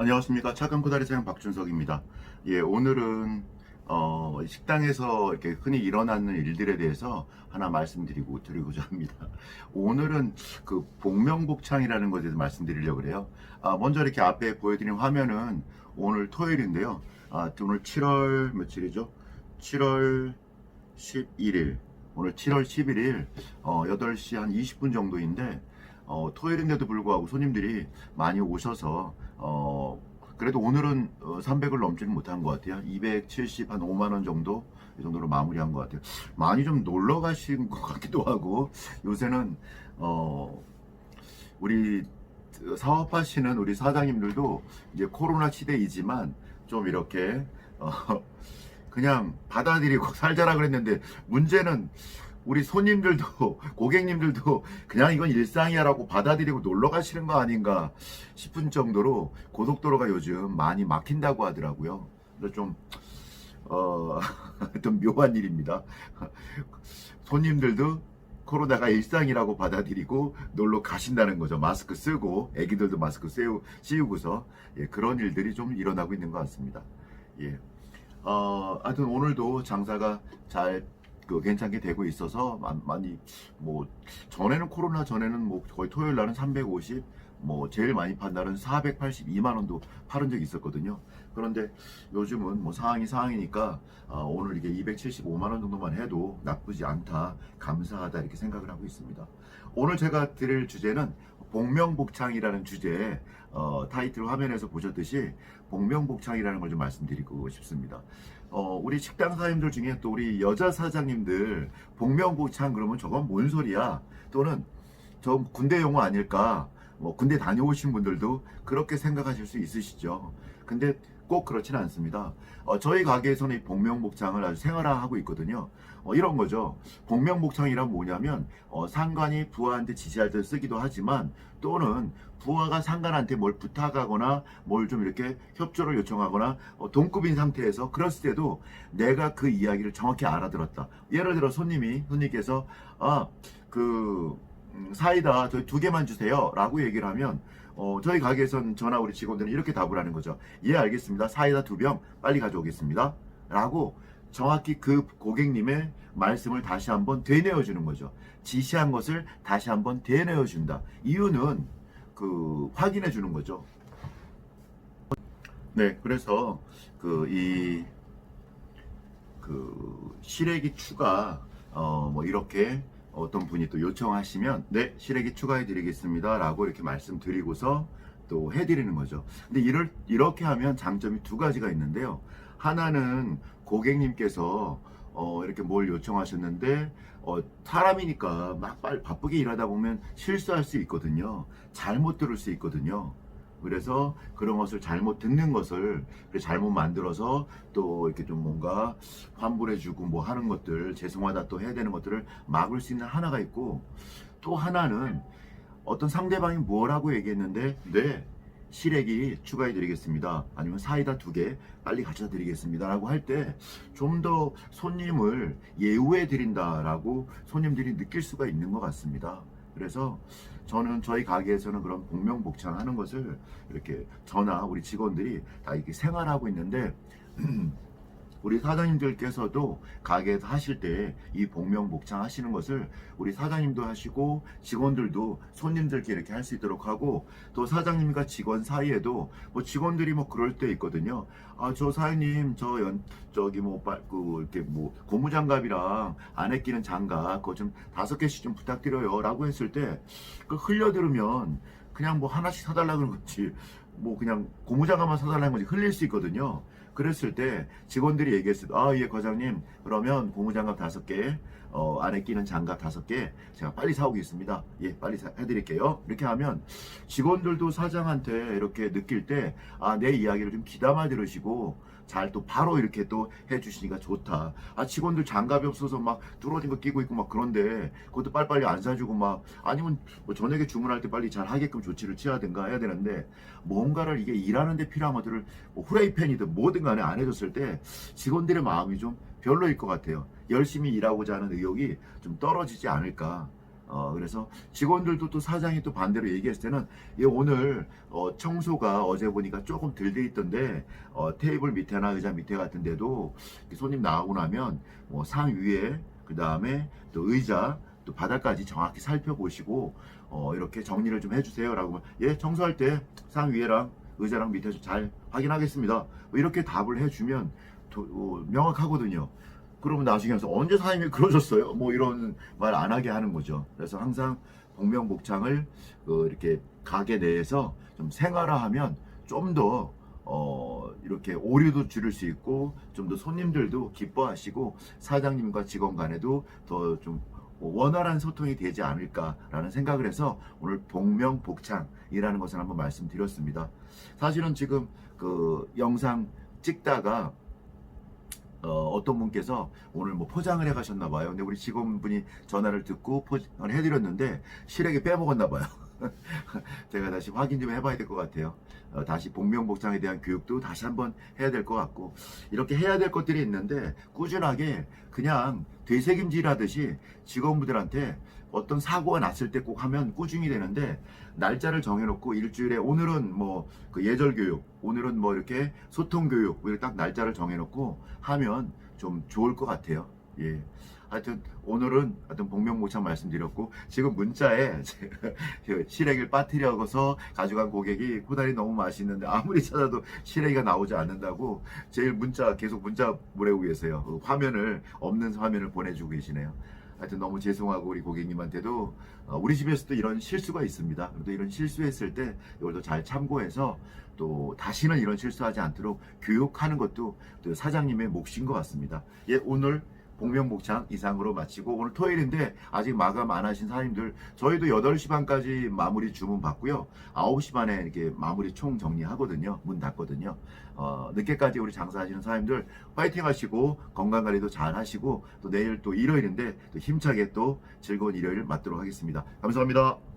안녕하십니까 착한 코다리 사장 박준석입니다. 예 오늘은 어, 식당에서 이렇게 흔히 일어나는 일들에 대해서 하나 말씀드리고 드리고자 합니다. 오늘은 그 복명복창이라는 것에 대해서 말씀드리려고 그래요. 아, 먼저 이렇게 앞에 보여드린 화면은 오늘 토요일인데요. 아, 오늘 7월 며칠이죠? 7월 11일. 오늘 7월 11일 어, 8시 한 20분 정도인데 어, 토요일인데도 불구하고 손님들이 많이 오셔서 어, 그래도 오늘은 어, 300을 넘지는 못한 것 같아요. 270, 한 5만 원 정도 이 정도로 마무리한 것 같아요. 많이 좀 놀러 가신 것 같기도 하고 요새는 어, 우리 사업하시는 우리 사장님들도 이제 코로나 시대이지만 좀 이렇게 어, 그냥 받아들이고 살자라 그랬는데 문제는 우리 손님들도 고객님들도 그냥 이건 일상이야라고 받아들이고 놀러 가시는 거 아닌가 싶은 정도로 고속도로가 요즘 많이 막힌다고 하더라고요. 그래서 좀 어, 좀 묘한 일입니다. 손님들도 코로나가 일상이라고 받아들이고 놀러 가신다는 거죠. 마스크 쓰고 애기들도 마스크 씌우, 씌우고서 예, 그런 일들이 좀 일어나고 있는 것 같습니다. 예. 어, 하여튼 오늘도 장사가 잘 그 괜찮게 되고 있어서 마- 많이 뭐 전에는 코로나 전에는 뭐 거의 토요일 날은 350, 뭐 제일 많이 판 날은 482만 원도 팔은 적이 있었거든요. 그런데 요즘은 뭐 상황이 상황이니까 아, 오늘 이게 275만 원 정도만 해도 나쁘지 않다, 감사하다 이렇게 생각을 하고 있습니다. 오늘 제가 드릴 주제는 복명복창이라는 주제에 어, 타이틀 화면에서 보셨듯이 복명복창이라는 걸 좀 말씀드리고 싶습니다. 어, 우리 식당 사장님들 중에 또 우리 여자 사장님들 복명복창 그러면 저건 뭔 소리야? 또는 저 군대 용어 아닐까? 뭐 군대 다녀오신 분들도 그렇게 생각하실 수 있으시죠. 근데 꼭 그렇진 않습니다. 어, 저희 가게에서는 이 복명복창을 아주 생활화하고 있거든요. 어, 이런 거죠. 복명복창이란 뭐냐면 어, 상관이 부하한테 지시할 때 쓰기도 하지만 또는 부하가 상관한테 뭘 부탁하거나 뭘 좀 이렇게 협조를 요청하거나 어, 동급인 상태에서 그랬을 때도 내가 그 이야기를 정확히 알아들었다. 예를 들어 손님이 손님께서 아그 음, 사이다 저희 두 개만 주세요 라고 얘기를 하면 어, 저희 가게에선 전화 우리 직원들은 이렇게 답을 하는 거죠. 예 알겠습니다. 사이다 두 병 빨리 가져오겠습니다. 라고 정확히 그 고객님의 말씀을 다시 한번 되뇌어 주는 거죠. 지시한 것을 다시 한번 되뇌어 준다. 이유는 그 확인해 주는 거죠. 네 그래서 그이그 시래기 추가 어 뭐 이렇게 어떤 분이 또 요청하시면 네 시래기 추가해 드리겠습니다 라고 이렇게 말씀드리고서 또 해드리는 거죠. 근데 이럴 이렇게 하면 장점이 두 가지가 있는데요. 하나는 고객님께서 어 이렇게 뭘 요청하셨는데 어 사람이니까 막 빨리 바쁘게 일하다 보면 실수할 수 있거든요. 잘못 들을 수 있거든요. 그래서 그런 것을 잘못 듣는 것을 잘못 만들어서 또 이렇게 좀 뭔가 환불해주고 뭐 하는 것들 죄송하다 또 해야 되는 것들을 막을 수 있는 하나가 있고 또 하나는 어떤 상대방이 뭐라고 얘기했는데 네 시래기 추가해 드리겠습니다. 아니면 사이다 두 개 빨리 가져다 드리겠습니다. 라고 할 때 좀 더 손님을 예우해 드린다 라고 손님들이 느낄 수가 있는 것 같습니다 그래서 저는 저희 가게에서는 그런 복명복창 하는 것을 이렇게 저나 우리 직원들이 다 이렇게 생활하고 있는데 우리 사장님들께서도 가게에서 하실 때 이 복명복창 하시는 것을 우리 사장님도 하시고 직원들도 손님들께 이렇게 할 수 있도록 하고 또 사장님과 직원 사이에도 뭐 직원들이 뭐 그럴 때 있거든요. 아 저 사장님 저 연 저기 뭐그 이렇게 뭐 고무장갑이랑 안에 끼는 장갑 그거 좀 다섯 개씩 좀 부탁드려요라고 했을 때 그 흘려 들으면 그냥 뭐 하나씩 사달라는 거지 뭐 그냥 고무장갑만 사달라는 거지 흘릴 수 있거든요. 그랬을 때 직원들이 얘기했을 때, 아, 예, 과장님, 그러면 고무장갑 다섯 개, 어, 안에 끼는 장갑 다섯 개, 제가 빨리 사오겠습니다. 예, 빨리 사, 해드릴게요. 이렇게 하면 직원들도 사장한테 이렇게 느낄 때, 아, 내 이야기를 좀 귀담아 들으시고, 잘 또 바로 이렇게 또 해주시니까 좋다. 아, 직원들 장갑이 없어서 막 뚫어진 거 끼고 있고 막 그런데, 그것도 빨리빨리 안 사주고 막, 아니면 뭐 저녁에 주문할 때 빨리 잘 하게끔 조치를 취하든가 해야 되는데, 뭔가를 이게 일하는데 필요한 것들을 뭐 후라이팬이든 뭐든 간에 안 해줬을 때 직원들의 마음이 좀 별로일 것 같아요. 열심히 일하고자 하는 의욕이 좀 떨어지지 않을까. 어, 그래서 직원들도 또 사장이 또 반대로 얘기했을 때는 예, 오늘 어, 청소가 어제 보니까 조금 덜 돼 있던데 어, 테이블 밑에나 의자 밑에 같은 데도 손님 나오고 나면 뭐 상 위에 그 다음에 또 의자 또 바닥까지 정확히 살펴보시고 어, 이렇게 정리를 좀 해주세요라고 예 청소할 때 상 위에랑 의자랑 밑에서 잘 확인하겠습니다. 뭐 이렇게 답을 해주면 도- 어, 명확하거든요 그러면 나중에 와서 언제 사장님이 그러셨어요? 뭐 이런 말 안 하게 하는 거죠. 그래서 항상 복명복창을 그 이렇게 가게 내에서 좀 생활화하면 좀더 어, 이렇게 오류도 줄일 수 있고 좀 더 손님들도 기뻐하시고 사장님과 직원 간에도 더 좀 원활한 소통이 되지 않을까라는 생각을 해서 오늘 복명복창이라는 것을 한번 말씀드렸습니다. 사실은 지금 그 영상 찍다가 어, 떤 분께서 오늘 뭐 포장을 해 가셨나 봐요. 근데 우리 직원분이 전화를 듣고 포장을 해드렸는데 실에게 빼먹었나 봐요. 제가 다시 확인 좀 해봐야 될 것 같아요. 어, 다시 복명복창에 대한 교육도 다시 한번 해야 될 것 같고 이렇게 해야 될 것들이 있는데 꾸준하게 그냥 되새김질하듯이 직원분들한테 어떤 사고가 났을 때 꼭 하면 꾸준히 되는데 날짜를 정해놓고 일주일에 오늘은 뭐 그 예절 교육, 오늘은 뭐 이렇게 소통 교육 이렇게 딱 날짜를 정해놓고 하면 좀 좋을 것 같아요. 예. 하여튼 오늘은 하여튼 복명복창 말씀드렸고 지금 문자에 그 시래기를 빠뜨려서 가져간 고객이 코다리 너무 맛있는데 아무리 찾아도 시래기가 나오지 않는다고 제일 문자 계속 문자 보내고 계세요. 그 화면을 없는 화면을 보내주고 계시네요. 하여튼 너무 죄송하고 우리 고객님한테도 어, 우리 집에서도 이런 실수가 있습니다. 그래도 이런 실수했을 때 이걸도 잘 참고해서 또 다시는 이런 실수하지 않도록 교육하는 것도 또 사장님의 몫인 것 같습니다. 예, 오늘 복명복창 이상으로 마치고 오늘 토요일인데 아직 마감 안 하신 사장님들 저희도 8시 반까지 마무리 주문 받고요. 9시 반에 이렇게 마무리 총 정리하거든요. 문 닫거든요. 어, 늦게까지 우리 장사하시는 사장님들 파이팅 하시고 건강 관리도 잘 하시고 또 내일 또 일요일인데 또 힘차게 또 즐거운 일요일 맞도록 하겠습니다. 감사합니다.